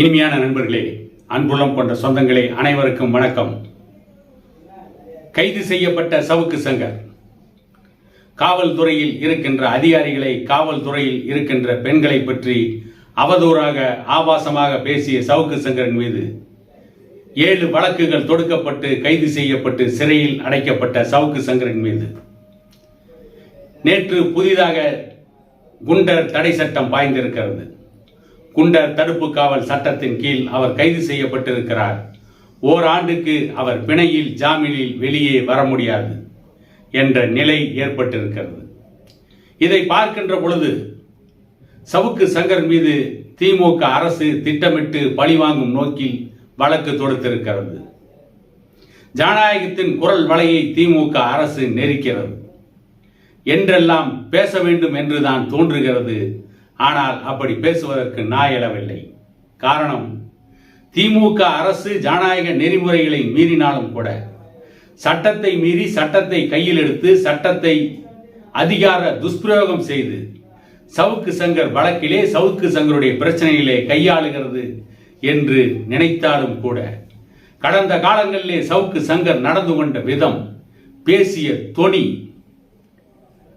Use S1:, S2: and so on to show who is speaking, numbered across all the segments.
S1: இனிமையான நண்பர்களே அன்புள்ளம் கொண்ட சொந்தங்களே அனைவருக்கும் வணக்கம். கைது செய்யப்பட்ட சவுக்கு சங்கர். காவல்துறையில் இருக்கின்ற அதிகாரிகளை காவல்துறையில் இருக்கின்ற பெண்களை பற்றி அவதூறாக ஆபாசமாக பேசிய சவுக்கு சங்கரின் மீது ஏழு வழக்குகள் தொடுக்கப்பட்டு கைது செய்யப்பட்டு சிறையில் அடைக்கப்பட்ட சவுக்கு சங்கரின் மீது. நேற்று புதிதாக குண்டர் தடை சட்டம் பாய்ந்திருக்கிறது. குண்டர் தடுப்பு காவல் சட்டத்தின் கீழ் அவர் கைது செய்யப்பட்டிருக்கிறார். ஓராண்டுக்கு அவர் பிணையில் ஜாமீனில் வெளியே வர முடியாது என்ற நிலை ஏற்பட்டிருக்கிறது. இதை பார்க்கின்ற பொழுது சவுக்கு சங்கர் மீது திமுக அரசு திட்டமிட்டு பழிவாங்கும் நோக்கில் வழக்கு தொடுத்திருக்கிறது. ஜனநாயகத்தின் குரல் வலையை திமுக அரசு நெரிக்கிறது. என்றெல்லாம் பேச வேண்டும் என்றுதான் தோன்றுகிறது ஆனால் அப்படி பேசுவதற்கு நாயளவில்லை காரணம் திமுக அரசு ஜனநாயக நெறிமுறைகளை மீறினாலும் கூட சட்டத்தை மீறி சட்டத்தை கையில் எடுத்து சட்டத்தை அதிகார துஷ்பிரயோகம் செய்து சவுக்கு சங்கர் வழக்கிலே சவுக்கு சங்கருடைய பிரச்சனையிலே கையாளுகிறது என்று நினைத்தாலும் கூட கடந்த காலங்களிலே சவுக்கு சங்கர் நடந்து கொண்ட விதம் பேசிய தொனி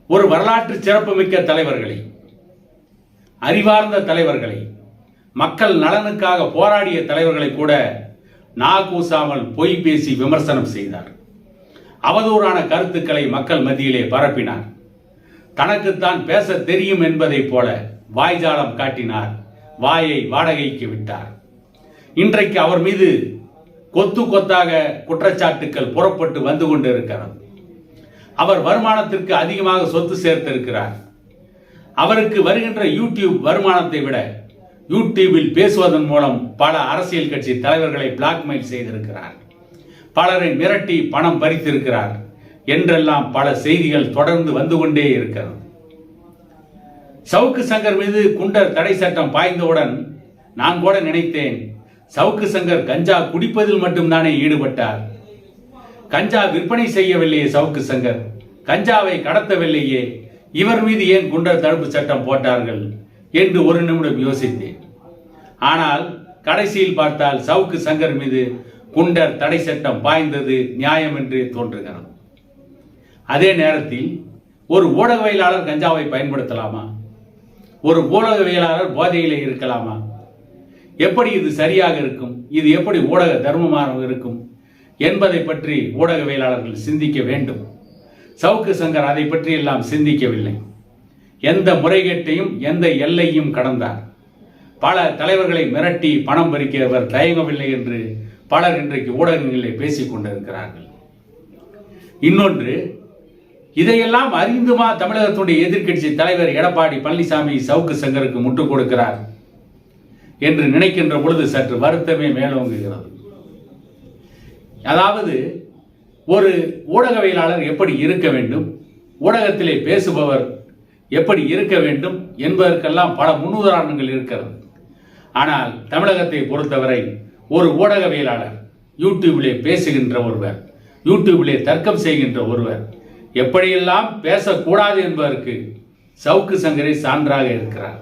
S1: ஒரு வரலாற்று சிறப்புமிக்க தலைவர்களை அறிவார்ந்த தலைவர்களை மக்கள் நலனுக்காக போராடிய தலைவர்களை கூட நா கூசாமல் பொய் பேசி விமர்சனம் செய்தார். அவதூறான கருத்துக்களை மக்கள் மத்தியிலே பரப்பினார். தனக்குத்தான் பேச தெரியும் என்பதைப் போல வாய்ஜாலம் காட்டினார். வாயை வாடகைக்கு விட்டார். இன்றைக்கு அவர் மீது கொத்து கொத்தாக குற்றச்சாட்டுக்கள் புறப்பட்டு வந்து கொண்டிருக்கிறது. அவர் வருமானத்திற்கு அதிகமாக சொத்து சேர்த்திருக்கிறார். அவருக்கு வருகின்ற யூடியூப் வருமானத்தை விட யூடியூபில் பேசுவதன் மூலம் பல அரசியல் கட்சி தலைவர்களை பிளாக்மெயில் செய்திருக்கிறார். பலரை மிரட்டி பணம் பறித்திருக்கிறார். என்றெல்லாம் பல செய்திகள் தொடர்ந்து வந்து கொண்டே இருக்கிறது. சவுக்கு சங்கர் மீது குண்டர் தடை சட்டம் பாய்ந்தவுடன் நான் கூட நினைத்தேன் சவுக்கு சங்கர் கஞ்சா குடிப்பதில் மட்டும்தானே ஈடுபட்டார். கஞ்சா விற்பனை செய்யவில்லையே சவுக்கு சங்கர். கஞ்சாவை கடத்தவில்லையே. இவர் மீது ஏன் குண்டர் தடுப்பு சட்டம் போட்டார்கள் என்று ஒரு நிமிடம் யோசித்தேன். ஆனால் கடைசியில் பார்த்தால் சவுக்கு சங்கர் மீது குண்டர் தடை சட்டம் பாய்ந்தது நியாயம் என்று தோன்றுகிறது. அதே நேரத்தில் ஒரு ஊடகவியலாளர் கஞ்சாவை பயன்படுத்தலாமா? ஒரு ஊடகவியலாளர் போதையிலே இருக்கலாமா? எப்படி இது சரியாக இருக்கும்? இது எப்படி ஊடக தர்மமாக இருக்கும்? என்பதை பற்றி ஊடகவியலாளர்கள் சிந்திக்க வேண்டும். சவுக்கு சங்கர் அதை பற்றி எல்லாம் சிந்திக்கவில்லை. எந்த முறைகேட்டையும் எந்த எல்லையும் கடந்தார். பல தலைவர்களை மிரட்டி பணம் பறிக்கிறவர் தயங்கவில்லை என்று பலர் இன்றைக்கு ஊடகங்களில் பேசிக் கொண்டிருக்கிறார்கள். இன்னொன்று இதையெல்லாம் அறிந்துமா தமிழகத்துடைய எதிர்க்கட்சி தலைவர் எடப்பாடி பழனிசாமி சவுக்கு சங்கருக்கு முட்டுக் கொடுக்கிறார் என்று நினைக்கின்ற பொழுது சற்று வருத்தமே மேலோங்குகிறது. அதாவது ஒரு ஊடகவியலாளர் எப்படி இருக்க வேண்டும்? ஊடகத்திலே பேசுபவர் எப்படி இருக்க வேண்டும்? என்பதற்கெல்லாம் பல முன்னுதாரணங்கள் இருக்கிறது. ஆனால் தமிழகத்தை பொறுத்தவரை ஒரு ஊடகவியலாளர் யூடியூபிலே பேசுகின்ற ஒருவர் யூடியூபிலே தர்க்கம் செய்கின்ற ஒருவர் எப்படியெல்லாம் பேசக்கூடாது என்பதற்கு சவுக்கு சங்கரை சான்றாக இருக்கிறார்.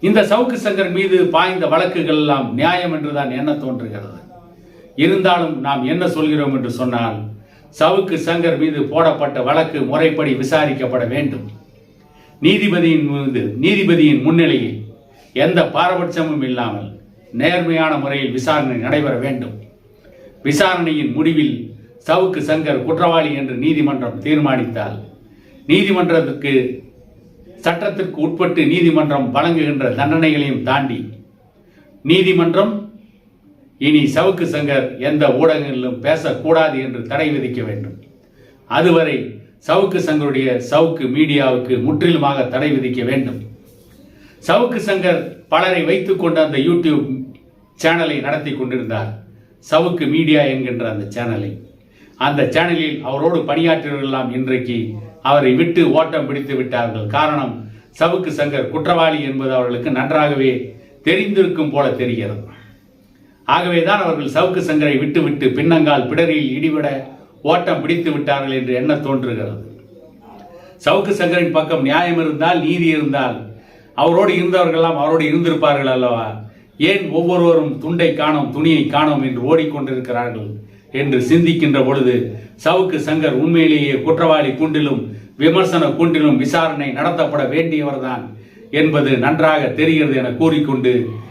S1: இந்த சவுக்கு சங்கர் மீது பாய்ந்த வழக்குகள் எல்லாம் நியாயம் என்றுதான் என்ன தோன்றுகிறது. இருந்தாலும் நாம் என்ன சொல்கிறோம் என்று சொன்னால் சவுக்கு சங்கர் மீது போடப்பட்ட வழக்கு முறைப்படி விசாரிக்கப்பட வேண்டும். நீதிபதியின் மீது நீதிபதியின் முன்னிலையில் எந்த பாரபட்சமும் இல்லாமல் நேர்மையான முறையில் விசாரணை நடைபெற வேண்டும். விசாரணையின் முடிவில் சவுக்கு சங்கர் குற்றவாளி என்று நீதிமன்றம் தீர்மானித்தால் நீதிமன்றத்துக்கு சட்டத்திற்கு உட்பட்டு நீதிமன்றம் வழங்குகின்ற தண்டனைகளையும் தாண்டி நீதிமன்றம் இனி சவுக்கு சங்கர் எந்த ஊடகங்களிலும் பேசக்கூடாது என்று தடை விதிக்க வேண்டும். அதுவரை சவுக்கு சங்கருடைய சவுக்கு மீடியாவுக்கு முற்றிலுமாக தடை விதிக்க வேண்டும். சவுக்கு சங்கர் பலரை வைத்துக்கொண்டு அந்த யூடியூப் சேனலை நடத்தி கொண்டிருந்தார். சவுக்கு மீடியா என்கின்ற அந்த சேனலை. அந்த சேனலில் அவரோடு பணியாற்றியவர்களெல்லாம் இன்றைக்கு அவரை விட்டு ஓட்டம் பிடித்து விட்டார்கள். காரணம் சவுக்கு சங்கர் குற்றவாளி என்பது அவர்களுக்கு நன்றாகவே தெரிந்திருக்கும் போல தெரிகிறது. ஆகவேதான் அவர்கள் சவுக்கு சங்கரை விட்டுவிட்டு பின்னங்கால் பிடரில் இடிவிட ஓட்டம் பிடித்து விட்டார்கள் என்று எண்ண தோன்றுகிறது? சவுக்கு சங்கரின் பக்கம் நியாயம் இருந்தால் நீதி இருந்தால் அவரோடு இருந்தவர்களெல்லாம் அவரோடு இருந்திருப்பார்கள் அல்லவா? ஏன் ஒவ்வொருவரும் துண்டை காணோம் துணியை காணோம் என்று ஓடிக்கொண்டிருக்கிறார்கள் என்று சிந்திக்கின்ற பொழுது சவுக்கு சங்கர் உண்மையிலேயே குற்றவாளி கூண்டிலும் விமர்சன கூண்டிலும் விசாரணை நடத்தப்பட வேண்டியவர்தான் என்பது நன்றாக தெரிகிறது என கூறிக்கொண்டு